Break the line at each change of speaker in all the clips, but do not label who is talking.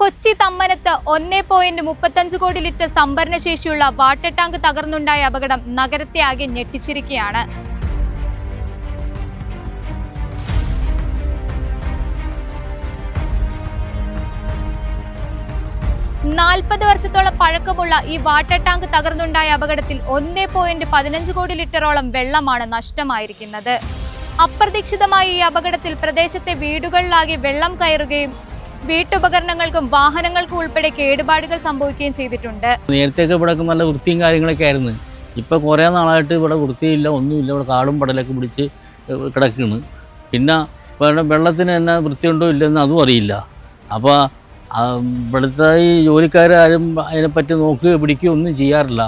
കൊച്ചി തമ്മനത്ത് ഒന്നേ പോയിന്റ് മുപ്പത്തഞ്ച് കോടി ലിറ്റർ സംഭരണശേഷിയുള്ള വാട്ടർ ടാങ്ക് തകർന്നുണ്ടായ അപകടം നഗരത്തെ ആകെ ഞെട്ടിച്ചിരിക്കുകയാണ്. നാൽപ്പത് വർഷത്തോളം പഴക്കമുള്ള ഈ വാട്ടർ ടാങ്ക് തകർന്നുണ്ടായ അപകടത്തിൽ ഒന്നേ പോയിന്റ് പതിനഞ്ച് കോടി ലിറ്ററോളം വെള്ളമാണ് നഷ്ടമായിരിക്കുന്നത്. അപ്രതീക്ഷിതമായ ഈ അപകടത്തിൽ പ്രദേശത്തെ വീടുകളിലാകെ വെള്ളം കയറുകയും വീട്ടുപകരണങ്ങൾക്കും വാഹനങ്ങൾക്കും ഉൾപ്പെടെ കേടുപാടുകൾ സംഭവിക്കുകയും ചെയ്തിട്ടുണ്ട്.
നേരത്തെയൊക്കെ ഇവിടെ നല്ല വൃത്തിയും കാര്യങ്ങളൊക്കെ ആയിരുന്നു. ഇപ്പൊ കുറെ നാളായിട്ട് ഇവിടെ വൃത്തിയില്ല ഒന്നുമില്ല. ഇവിടെ കാടും പടലൊക്കെ പിടിച്ച് കിടക്കുന്നു പിന്നെ വെള്ളം വെള്ളത്തിന് തന്നെ വൃത്തിയുണ്ടോ ഇല്ലെന്ന് അതും അറിയില്ല. അപ്പോൾ ഇവിടുത്തെ ഈ ജോലിക്കാരും അതിനെപ്പറ്റി നോക്കുകയോ പിടിക്കുകയോ ഒന്നും ചെയ്യാറില്ല.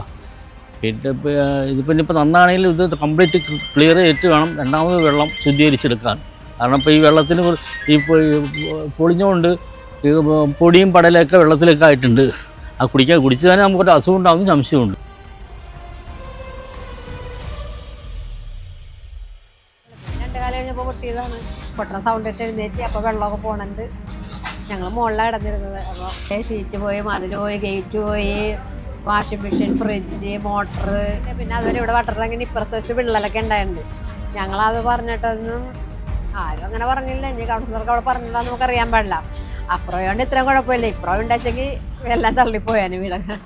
പിന്നെ ഇപ്പം, ഇതിപ്പോൾ ഇനിയിപ്പോൾ നന്നാണെങ്കിൽ ഇത് കംപ്ലീറ്റ് ക്ലിയർ ചെയ്തിട്ട് വേണം രണ്ടാമത് വെള്ളം ശുദ്ധീകരിച്ചെടുക്കാൻ. കാരണം ഇപ്പോൾ ഈ വെള്ളത്തിന് ഈ പൊളിഞ്ഞുകൊണ്ട് ഈ പൊടിയും പടലൊക്കെ വെള്ളത്തിലൊക്കെ ആയിട്ടുണ്ട്. ആ കുടിക്കാൻ കുടിച്ചു തന്നെ നമുക്കൊരു അസുഖം ഉണ്ടാകുന്ന സംശയമുണ്ട്
പൊട്ടിയതാണ്. പൊട്ടണ സൗണ്ട് ഇട്ട് എഴുന്നേറ്റ് അപ്പോൾ വെള്ളമൊക്കെ പോണുണ്ട്. ഞങ്ങൾ മുകളിലാണ് കിടന്നിരുന്നത്. അപ്പോൾ ഷീറ്റ് പോയി മതിൽ പോയി ഗേറ്റ് പോയി വാഷിംഗ് മെഷീൻ ഫ്രിഡ്ജ് മോട്ടർ പിന്നെ അതുവരെ ഇവിടെ വാട്ടർ ടാങ്കിന് ഇപ്പുറത്ത് വെച്ച് വിള്ളലൊക്കെ ഉണ്ടായിട്ടുണ്ട്. ഞങ്ങളത് പറഞ്ഞിട്ടൊന്നും ആരും അങ്ങനെ പറഞ്ഞില്ല. ഇനി കൗൺസിലർക്ക് അവിടെ നമുക്ക് അറിയാൻ പാടില്ല. അപ്പുറം ഇത്രയും കുഴപ്പമില്ല. ഇപ്പുറം ഉണ്ടാച്ചെങ്കിൽ എല്ലാം തള്ളിപ്പോയാനും വീടൊക്കെ